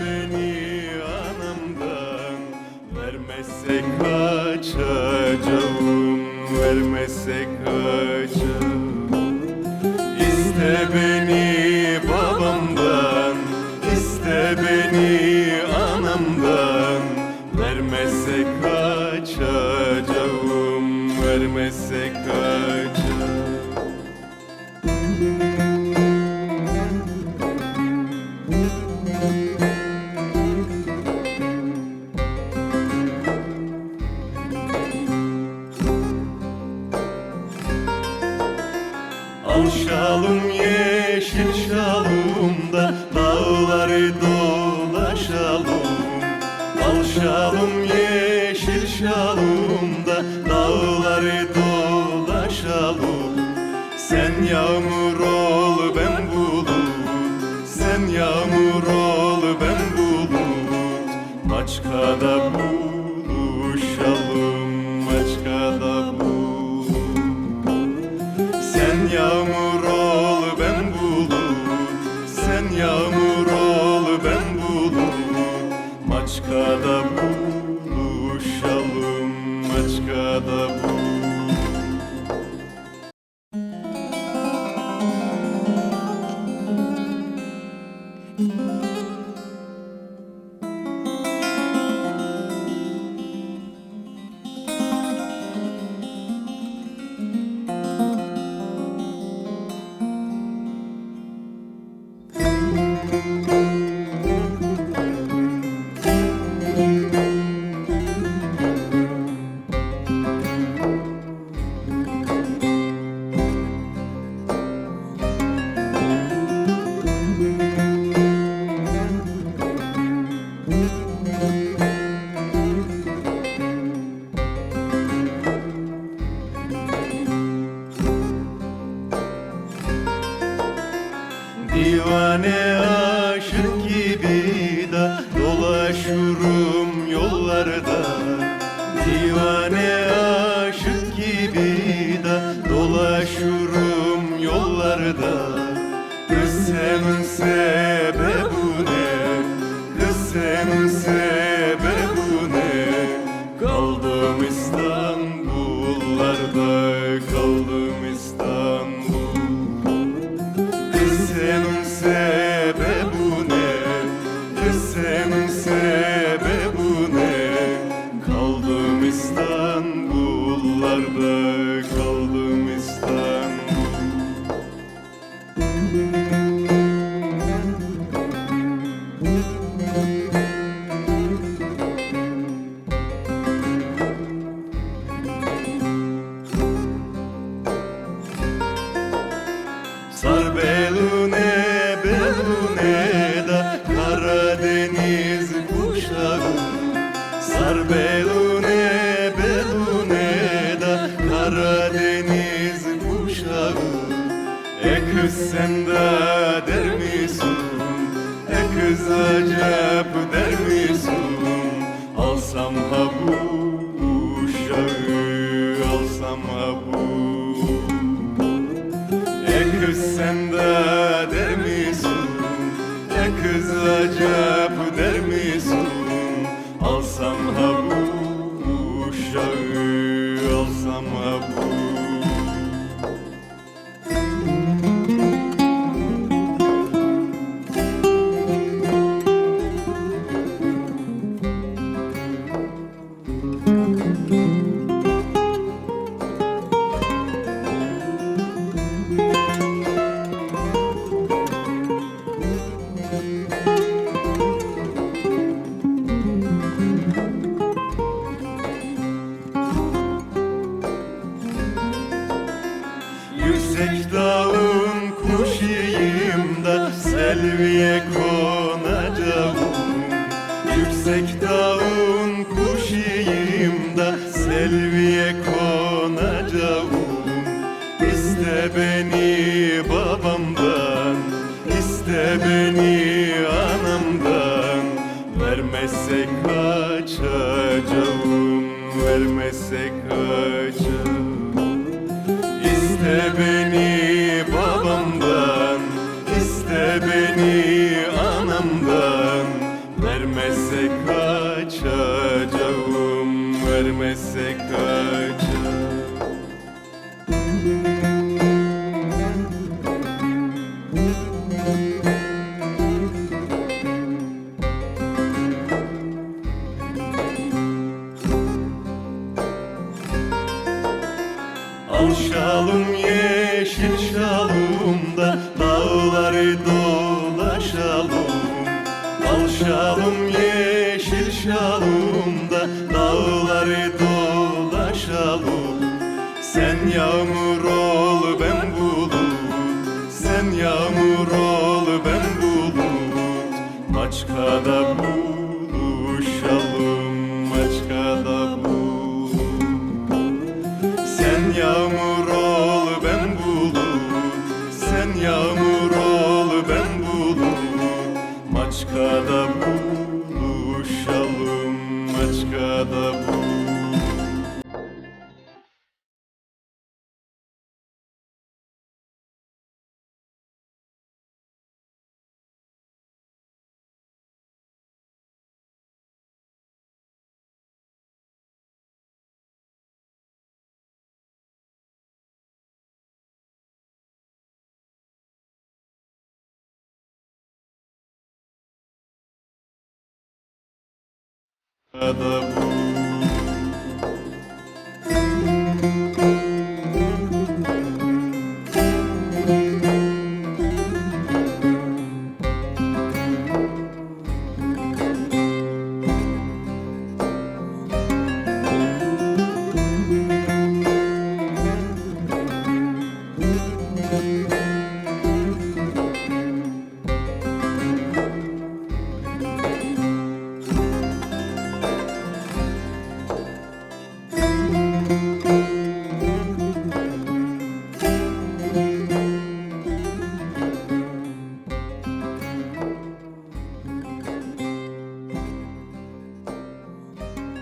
beni anamdan. Vermezsek kaçacağım Vermezsek kaçacağım. İste beni babamdan İste beni anamdan. Vermezsek kaçacağım Vermezsek kaçacağım. Al şalım yeşil şalım da dağları dolaşalım. Al şalım yeşil şalım da dağları dolaşalım. Sen yağmur ol ben bulut. Sen yağmur ol ben bulut. Maçkada buluşalım buluşalım Maçkada bulut Divane aşık gibi da dolaşıyorum yollarda Kız senin sebebi ne? Kız senin sebebi ne? Kaldım İstanbullarda Kaldım Sen de der misin? E kız acep der misin? Alsam ha bu uşağı Alsam ha bu e kız sen de der misin? E kız acep Yüksek dağın kuşuyum da selviye konacağım. Yüksek dağın kuşuyum da selviye konacağım. İste beni babamdan, iste beni anamdan. Vermezse kaçacağım, vermezse kaçacağım beni babamdan, iste beni anamdan. Vermezse kaçacağım, vermezse kaçacağım Al Alışalım yeşil şalımda Dağları dolaşalım. Al Alışalım yeşil şalımda Dağları dolaşalım. Sen yağmur ol ben bulut. Sen yağmur ol ben bulut. Maçkada bulut Maçkada buluşalım Buluşalım